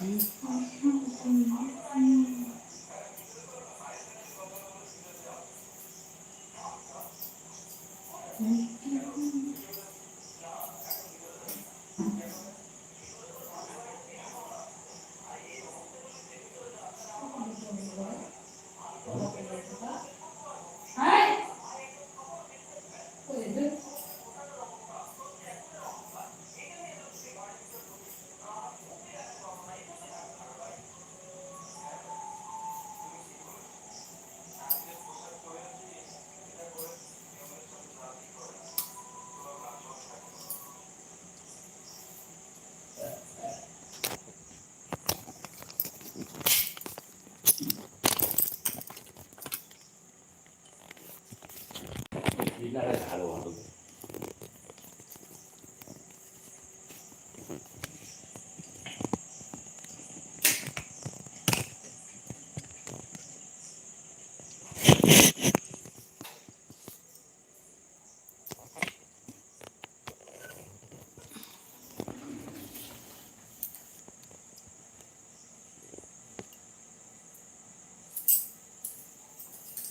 嗯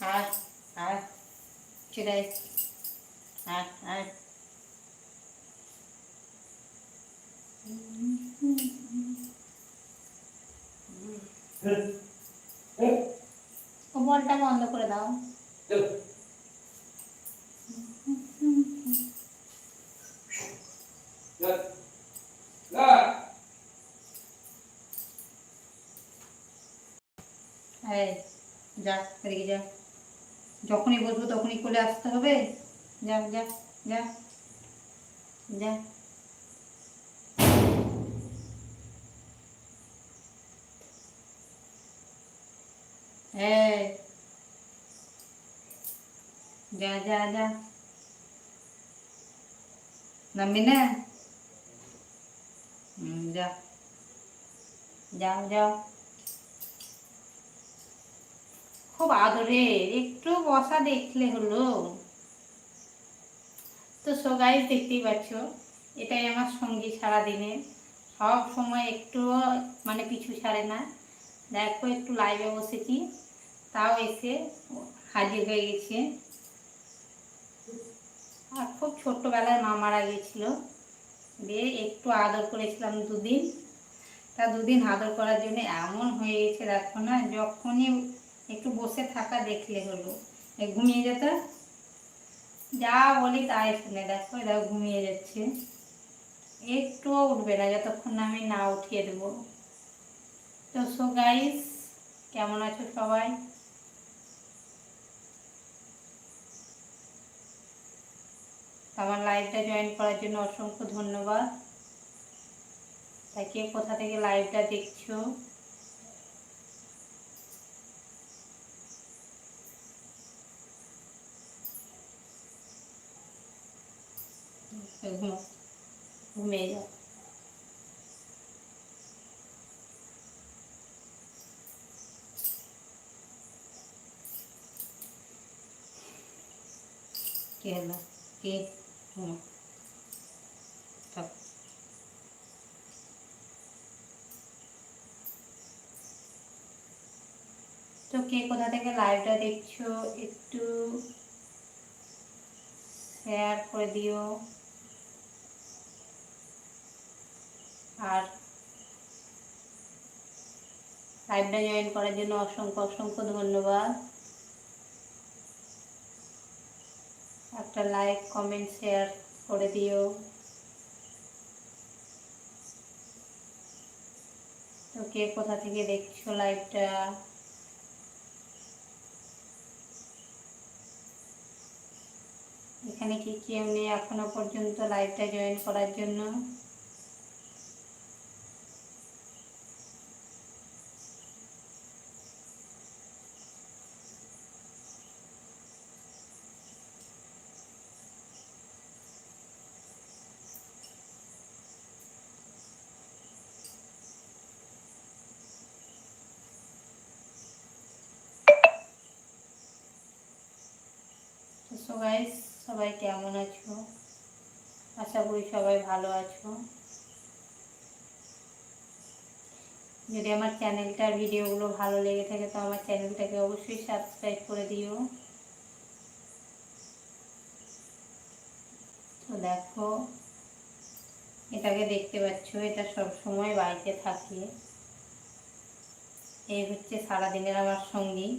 আয় আয় চলে আয় আয় আয় ও বলটা বন্ধ করে দাও এই যা এদিকে যা যখনই বলব তখনই কোলে আসতে হবে। যা যা যা যা। যা যা যা। নামবি না? যা। যাও যাও। খুব আদরে, একটু বসা দেখলে হলো। তো সো গাইজ দেখতেই পাচ্ছ, এটাই আমার সঙ্গী সারাদিনে। সব সময় একটু মানে পিছু ছাড়ে না। দেখো একটু লাইভে বসেছি, তাও এসে হাজির হয়ে গেছে। আর খুব ছোট্টবেলায় মা মারা গিয়েছিল, দিয়ে একটু আদর করেছিলাম দুদিন। তা দুদিন আদর করার জন্য এমন হয়ে গেছে, দেখো না, যখনই একটু বসে থাকা দেখলে হলো। ঘুমিয়ে যেত যা বলি তাই শুনে দেখো এরা ঘুমিয়ে যাচ্ছে। একটুও উঠবে না, যতক্ষণ না আমি না উঠিয়ে দেবো। তো সো গাইস কেমন আছো সবাই? আমার লাইভটা জয়েন করার জন্য অসংখ্য ধন্যবাদ। তাই কে কোথা থেকে লাইভটা দেখছ? ঘুমো ঘুমিয়ে যাও তো কে কোথা থেকে লাইভটা দেখছ একটু শেয়ার করে দিও। আর লাইভটা জয়েন করার জন্য অসংখ্য অসংখ্য ধন্যবাদ। একটা লাইক কমেন্ট শেয়ার করে দিও। তো কে কোথা থেকে দেখছ লাইভটা এখানে কি কেউ নেই এখনও পর্যন্ত লাইভটা জয়েন করার জন্য? সো গাইস সবাই কেমন আছো? আশা করি সবাই ভালো আছো। যদি আমার চ্যানেলটার ভিডিওগুলো ভালো লেগে থাকে, তো আমার চ্যানেলটাকে অবশ্যই সাবস্ক্রাইব করে দিও। তো দেখো, এটাকে দেখতে পাচ্ছ, এটা সব সময় বাড়িতে থাকে। এই হচ্ছে সারাদিনের আমার সঙ্গী।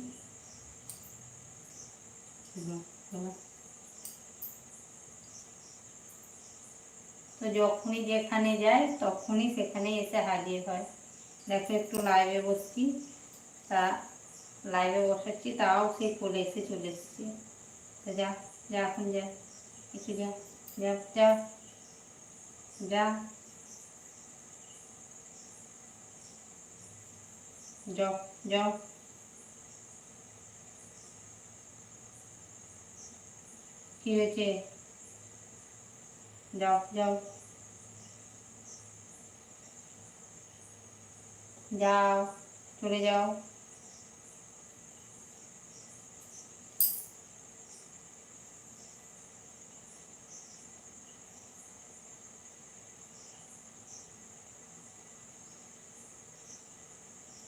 তো যখনই যেখানে যায় তখনই সেখানে এসে হাজির হয়। দেখো একটু লাইভে বসছি। তা লাইভে বসাচ্ছি, তাও সে চলে এসে চলে এসছে। তো যা যা এখন যা একটু যা যা যা যা। যাও যাও কি হয়েছে যাও যাও যাও চলে যাও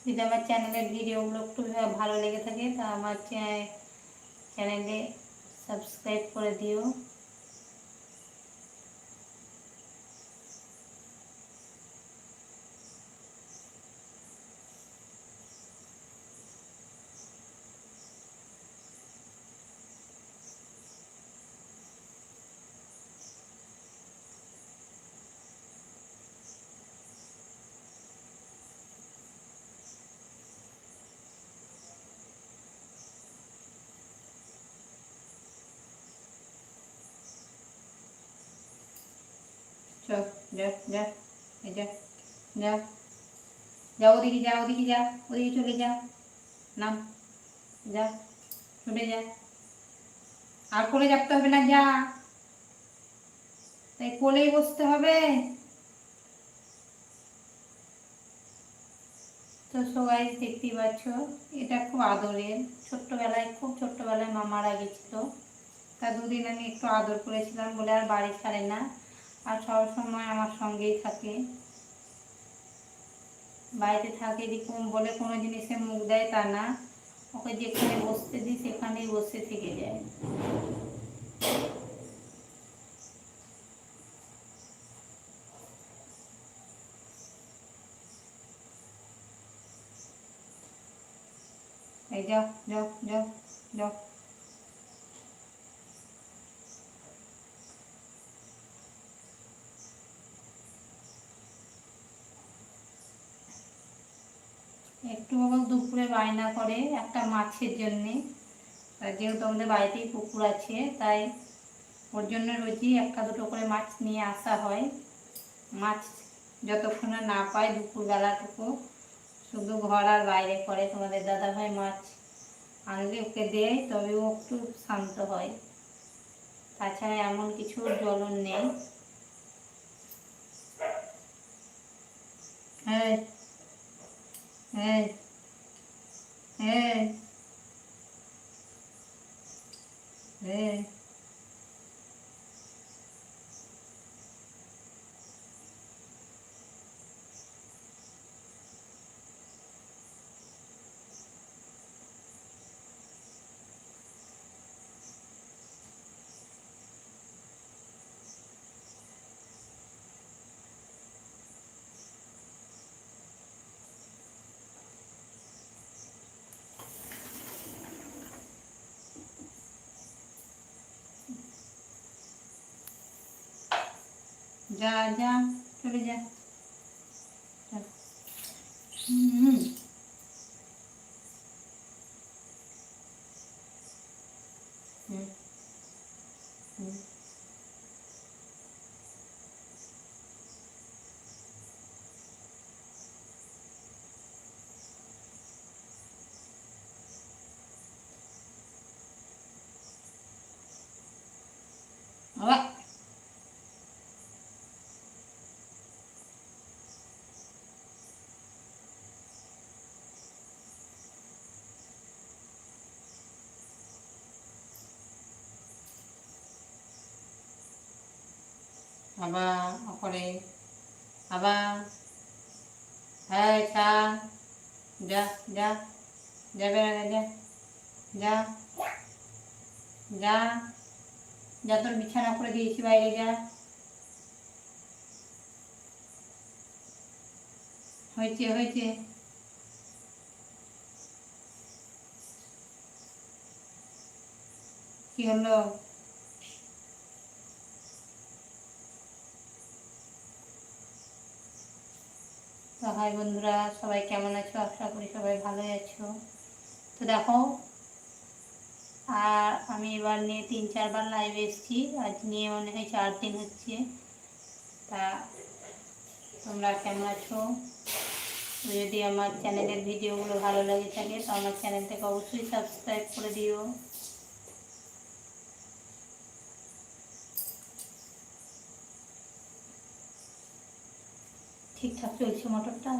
যদি আমার চ্যানেলের ভিডিওগুলো একটু ভালো লেগে থাকে তা আমার চ্যানেলে সাবস্ক্রাইব করে দিও। যা ওদিকে যা ওদিকে যা ওদিকে চলে যা নাম যা চলে যা আর কোলে হবে না, যা। তাই কোলেই বসতে হবে। তো সবাই দেখতেই পাচ্ছ, এটা খুব আদরের। ছোট্টবেলায়, খুব ছোট্টবেলায় মা মারা গেছিল। তা দুদিন আমি একটু আদর করেছিলাম বলে আর বাড়ি ছাড়ে না। আর সব সময় আমার সঙ্গেই থাকে। বাড়িতে থাকে দেখুন বলে কোনো জিনিসে মুখ দেয় তা না। ওকে যেখানে বসতে দিই সেখানেই বসে থেকে যায়। এই যাও যাও যাও যাও একটু দুপুরে বায়না করে একটা মাছের জন্যে। যেহেতু আমাদের বাড়িতেই পুকুর আছে, তাই ওর জন্য রোজই একটা দুটো করে মাছ নিয়ে আসা হয়। মাছ যতক্ষণ না পায় দুপুরবেলাটুকু। শুধু ঘর আর বাইরে করে। তোমাদের দাদাভাই মাছ আনলে ওকে দেয়, তবে ও একটু শান্ত হয়। তাছাড়া এমন কিছু জ্বলন নেই। হ্যাঁ হ্যাঁ হ্যাঁ। হ্যাঁ। যা যা চলে যা যা। হুম আবার করে আবার হ্যাঁ চা যা যা। যা বেড়া যা যা। যা। যা। তোর বিছানা করে দিয়েছি বাইরে, যা। হয়েছে হয়েছে। কি হলো? তো হাই বন্ধুরা, সবাই কেমন আছো? আশা করি সবাই ভালোই আছো। তো দেখো, আর আমি এবার নিয়ে তিন চারবার লাইভ এসেছি। আজ নিয়ে মনে হয় চার দিন হচ্ছে। তা তোমরা কেমন আছো? যদি আমার চ্যানেলের ভিডিওগুলো ভালো লাগে থাকে, তো আমার চ্যানেলটাকে অবশ্যই সাবস্ক্রাইব করে দিও। ঠিকঠাক চলছে মোটরটা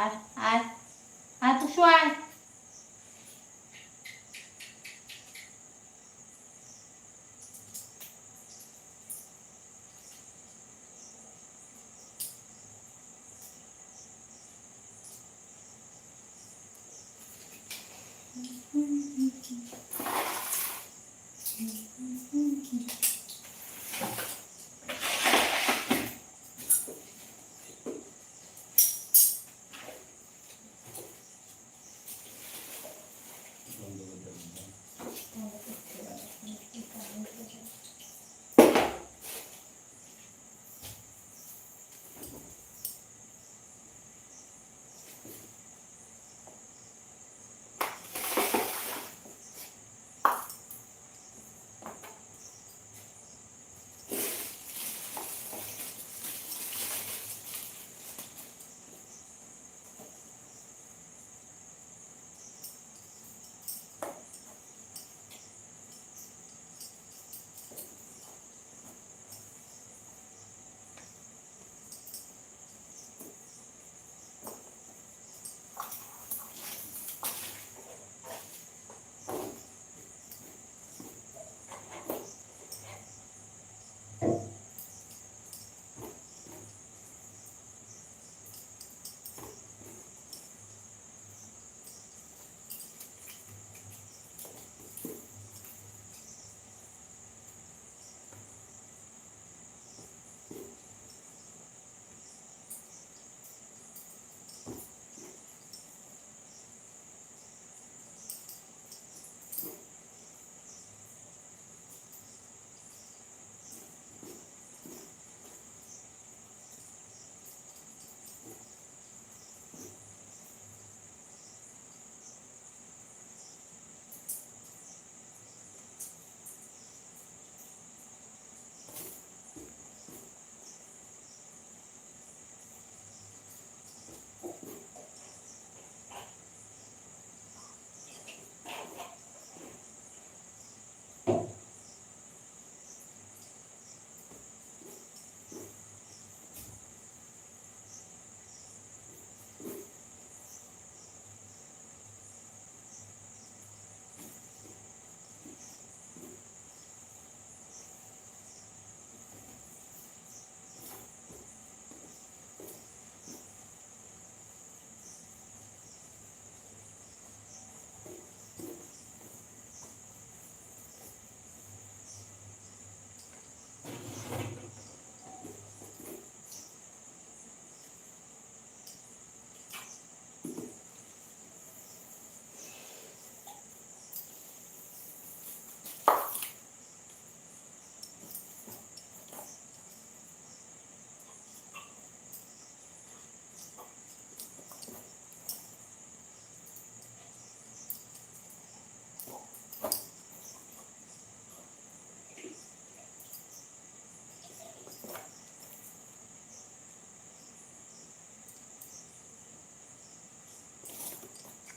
ai ai. Ai puxa o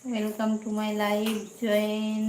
welcome to my live join